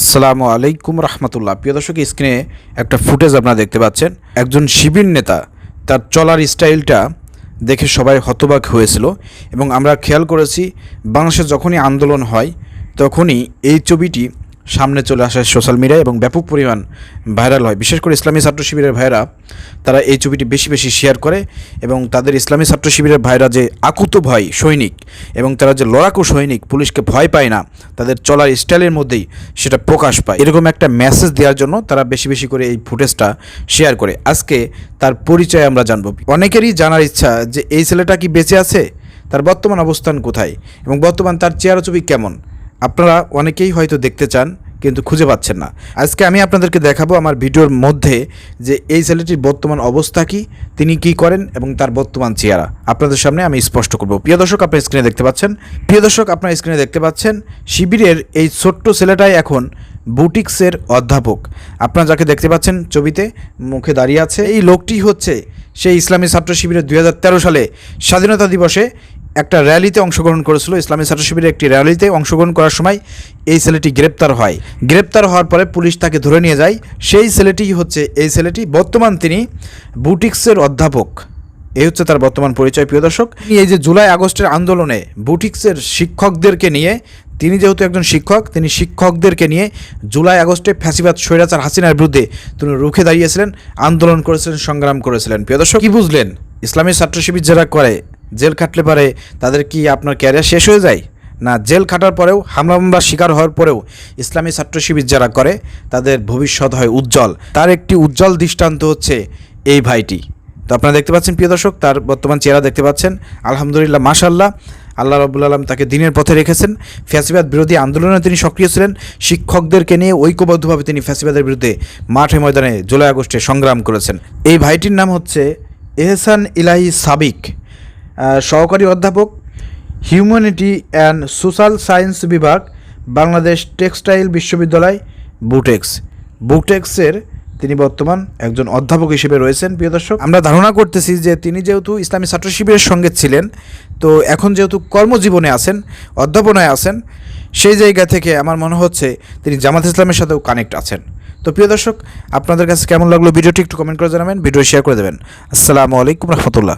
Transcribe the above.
আসসালামু আলাইকুম রহমতুল্লাহ। প্রিয় দর্শক স্ক্রিনে একটা ফুটেজ আপনারা দেখতে পাচ্ছেন। একজন শিবির নেতা, তার চলার স্টাইলটা দেখে সবাই হতবাক হয়েছিল এবং আমরা খেয়াল করেছি, বাংলাদেশে যখনই আন্দোলন হয়, তখনই এই ছবিটি সামনে চলে আসে সোশ্যাল মিডিয়ায় এবং ব্যাপক পরিমাণ ভাইরাল হয়। বিশেষ করে ইসলামী ছাত্র শিবিরের ভাইরা তারা এই ছবিটি বেশি বেশি শেয়ার করে এবং তাদের ইসলামী ছাত্র শিবিরের ভাইরা যে আকুত ভয় সৈনিক এবং তারা যে লড়াকু সৈনিক, পুলিশকে ভয় পায় না, তাদের চলার স্টাইলের মধ্যেই সেটা প্রকাশ পায়। এরকম একটা মেসেজ দেওয়ার জন্য তারা বেশি বেশি করে এই ফুটেজটা শেয়ার করে। আজকে তার পরিচয় আমরা জানব। অনেকেরই জানার ইচ্ছা যে এই ছেলেটা কি বেঁচে আছে? তার বর্তমান অবস্থান কোথায়? এবং বর্তমান তার চেহারা ছবি কেমন? আপনারা অনেকেই হয়তো দেখতে চান, কিন্তু খুঁজে পাচ্ছেন না। আজকে আমি আপনাদেরকে দেখাবো আমার ভিডিওর মধ্যে যে এই ছেলেটির বর্তমান অবস্থা কি, তিনি কি করেন এবং তার বর্তমান চেহারা। আপনাদের সামনে আমি স্পষ্ট করব। প্রিয় দর্শক, আপনার স্ক্রিনে দেখতে পাচ্ছেন? প্রিয় দর্শক, আপনার স্ক্রিনে দেখতে পাচ্ছেন, শিবিরের এই ছোট্ট ছেলেটাই এখন বুটিক্সের অধ্যাপক। আপনারা যাকে দেখতে পাচ্ছেন ছবিতে, মুখে দাঁড়িয়ে আছে। এই লোকটি হচ্ছে সেই ইসলামী ছাত্র শিবিরের দুই হাজার তেরো সালে স্বাধীনতা দিবসে একটা র্যালিতে অংশগ্রহণ করেছিল ইসলামী ছাত্র শিবিরের একটি র্যালিতে অংশগ্রহণ করার সময় এই ছেলেটি গ্রেপ্তার হয়। গ্রেপ্তার হওয়ার পরে পুলিশ তাকে ধরে নিয়ে যায়। সেই ছেলেটি হচ্ছে, এই ছেলেটি বর্তমান তিনি বুটিক্সের অধ্যাপক। এই হচ্ছে তার বর্তমান পরিচয়, প্রিয় দর্শক। এই যে জুলাই আগস্টের আন্দোলনে বুটিক্সের শিক্ষকদেরকে নিয়ে, তিনি যেহেতু একজন শিক্ষক, তিনি শিক্ষকদেরকে নিয়ে জুলাই আগস্টে ফ্যাসিবাদ, স্বৈরাচার হাসিনার বিরুদ্ধে তিনি রুখে দাঁড়িয়েছিলেন, আন্দোলন করেছিলেন, সংগ্রাম করেছিলেন। প্রিয় দর্শক, কী বুঝলেন? ইসলামী ছাত্র শিবির যারা করে জেল খাটলে পারে, তাদের কি আপনার ক্যারিয়ার শেষ হয়ে যায়? না, জেল খাটার পরেও, হামলা মামলার শিকার হওয়ার পরেও ইসলামী ছাত্র শিবির যারা করে, তাদের ভবিষ্যৎ হয় উজ্জ্বল। তার একটি উজ্জ্বল দৃষ্টান্ত হচ্ছে এই ভাইটি। তো আপনারা দেখতে পাচ্ছেন, প্রিয় দর্শক, তার বর্তমান চেহারা দেখতে পাচ্ছেন। আলহামদুলিল্লাহ মাশাল্লাহ আল্লাহ রবুল আলম তাকে দিনের পথে রেখেছেন। ফ্যাসিবাদ বিরোধী আন্দোলনে তিনি সক্রিয় ছিলেন। শিক্ষকদেরকে নিয়ে ঐক্যবদ্ধভাবে তিনি ফ্যাসিবাদের বিরুদ্ধে মাঠে ময়দানে জুলাই আগস্টে সংগ্রাম করেছেন। এই ভাইটির নাম হচ্ছে এহসান ইলাহি সাবিক। সহকারী অধ্যাপক, হিউম্যানিটি অ্যান্ড সোশ্যাল সায়েন্স বিভাগ, বাংলাদেশ টেক্সটাইল বিশ্ববিদ্যালয়, বুটেক্স। বুটেক্সের তিনি বর্তমান একজন অধ্যাপক হিসেবে রয়েছেন, প্রিয় দর্শক। আমরা ধারণা করতেছি যে তিনি যেহেতু ইসলামী ছাত্র শিবিরের সঙ্গে ছিলেন, তো এখন যেহেতু কর্মজীবনে আছেন, অধ্যাপনায় আছেন, সেই জায়গা থেকে আমার মনে হচ্ছে তিনি জামাত ইসলামের সাথেও কানেক্ট আছেন। তো প্রিয় দর্শক, আপনাদের কাছে কেমন লাগল ভিডিওটি একটু কমেন্ট করে জানাবেন ভিডিও শেয়ার করে দেবেন। আসসালামু আলাইকুম রহমতুল্লাহ।